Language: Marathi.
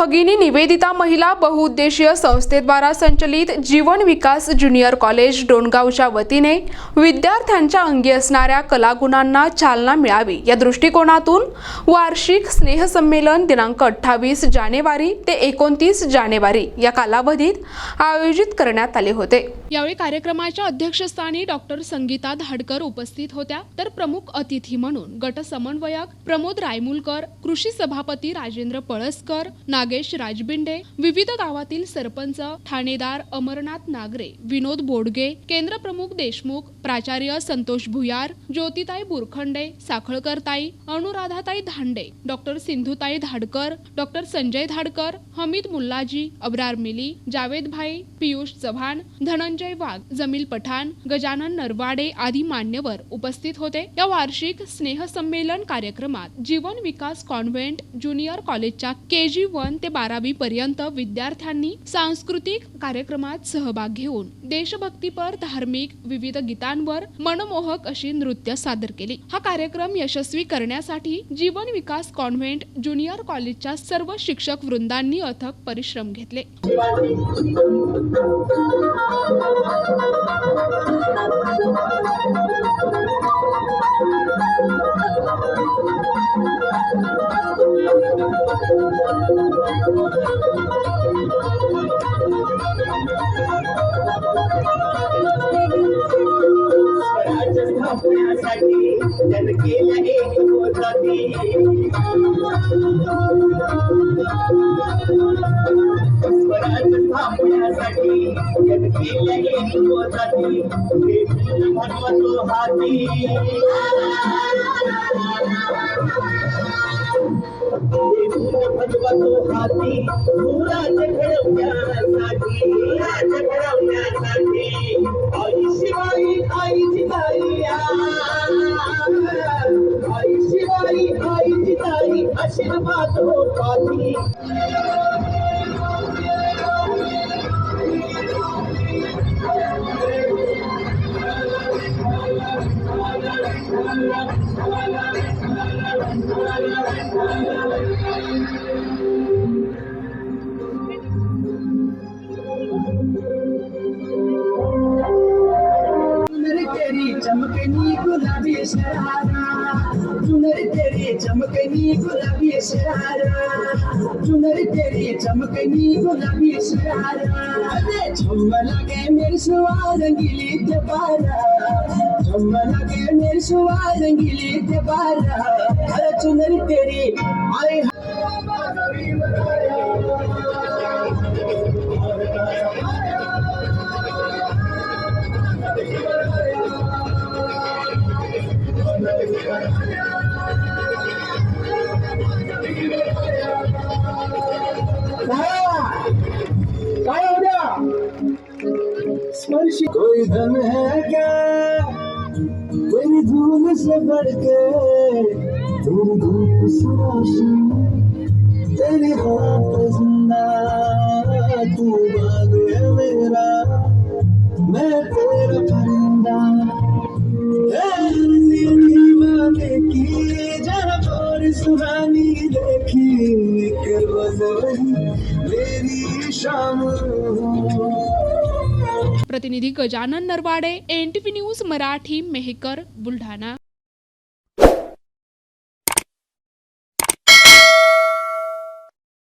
भगिनी निवेदिता महिला बहुउद्देशीय संस्थेद्वारा संचलित जीवन विकास ज्युनियर कॉलेज डोणगावच्या वतीने विद्यार्थ्यांच्या अंगी असणाऱ्या कलागुणांना चालना मिळावी या दृष्टिकोनातून वार्षिक स्नेहसंमेलन दिनांक अठ्ठावीस जानेवारी ते एकोणतीस जानेवारी या कालावधीत आयोजित करण्यात आले होते. यावेळी कार्यक्रमाच्या अध्यक्षस्थानी डॉक्टर संगीता धाडकर उपस्थित होत्या. तर प्रमुख अतिथी म्हणून गट समन्वयक प्रमोद रायमुलकर कृषी सभापती राजेंद्र पळसकर नाग नागेश राजबिंडे विविध गावातील सरपंच ठाणेदार अमरनाथ नागरे विनोद बोडगे केंद्र प्रमुख देशमुख प्राचार्य संतोष भुयार ज्योतिताई बुरखंडे साखळकरताई अनुराधाताई धांडे डॉक्टर सिंधुताई धाडकर डॉक्टर संजय धाडकर हमीद मुल्लाजी अब्रार मिली जावेद भाई पियुष चव्हाण धनंजय वाघ जमील पठाण गजानन नरवाडे आदी मान्यवर उपस्थित होते. या वार्षिक स्नेहसंमेलन कार्यक्रमात जीवन विकास कॉन्व्हेंट ज्युनियर कॉलेजच्या के जी वन ते बारावी पर्यंत विद्यार्थ्यांनी सांस्कृतिक कार्यक्रमात सहभाग घेऊन देशभक्तीपर धार्मिक विविध गीतांवर मनमोहक अशी नृत्य सादर केली. हा कार्यक्रम यशस्वी करण्यासाठी जीवन विकास कॉन्व्हेंट ज्युनियर कॉलेजच्या सर्व शिक्षक वृंदांनी अथक परिश्रम घेतले. स्वराज्य स्थापण्यासाठी त्यानं केलं एक होताती स्वराज्य स्थापण्यासाठी त्यानं केलं एक होताती देवीनं भगवतो हाती भगवतो हाती स्वराज्य घडवण्यासाठी घडवण्यासाठी শিবাই খাই চিতাইয়া খাই শিবাই খাই চিতাই আশীর্বাদ পাই Thank you. शरारा चुनर तेरी चमकनी गुलाबी शरारा चुनर तेरी चमकनी गुलाबी शरारा अरे झम्म लगे मेरे सुआ रंगीली ते बारा झम्म लगे मेरे सुआ रंगीली ते बारा। अरे चुनर तेरी आए काय हो स्पर्श कोई धन है क्या? तेरी धूल से बढ़ के तेरी धूप से रोशनी। प्रतिनिधी गजानन नरवाडे एनटीव्ही न्यूज मराठी मेहकर बुलढाणा.